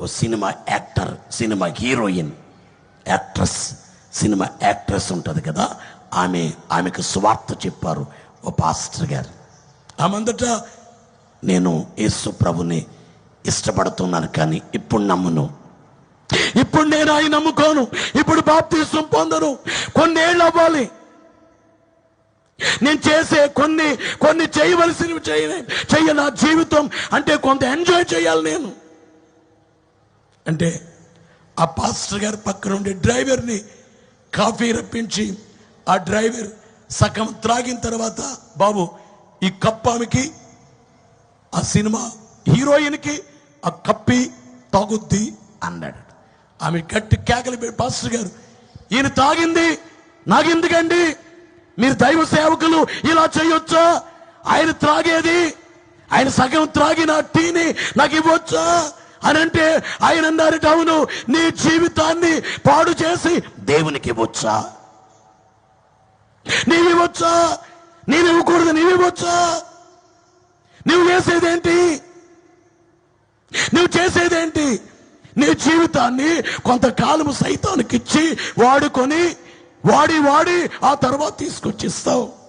ఓ cinema actor cinema heroine actress cinema actress ఉంటుంది కదా ఆమె ఆమెకు స్వార్థ చెప్పారు ఓ పాస్టర్ గారు. ఆమందట నేను యేసు ప్రభుని ఇష్టపడుతున్నాను కానీ ఇప్పుడు నమ్మును. ఇప్పుడు నేను ఆయన నమ్ముకోను. ఇప్పుడు బాప్తీసం పొందను. కొన్నేళ్ళు అవ్వాలి. నేను చేసే కొన్ని కొన్ని చేయవలసినవి చేయ చెయ్య నా జీవితం. అంటే కొంత ఎంజాయ్ చేయాలి నేను. అంటే ఆ పాస్టర్ గారి పక్కన ఉండే డ్రైవర్ని కాఫీ రప్పించి ఆ డ్రైవర్ సగం త్రాగిన తర్వాత బాబు ఈ కప్పామికి ఆ సినిమా హీరోయిన్కి ఆ కప్పి తాగుద్ది అన్నాడు. ఆమె గట్టి కేకలు పెట్టి పాస్టర్ గారు ఈయన తాగింది నాకెందుకండి? మీరు దైవ సేవకులు ఇలా చేయొచ్చా? ఆయన త్రాగేది ఆయన సగం త్రాగిన టీని నాకు ఇవ్వచ్చా? అని అంటే ఆయన అన్నారట అవును నీ జీవితాన్ని పాడు చేసి దేవునికి ఇవ్వచ్చా? నీవివ్వచ్చా? నేను ఇవ్వకూడదు నీవివ్వచ్చా? నువ్వు చేసేదేంటి నువ్వు చేసేదేంటి? నీ జీవితాన్ని కొంతకాలము సైతానికి ఇచ్చి వాడుకొని వాడి వాడి ఆ తర్వాత తీసుకొచ్చిస్తావు.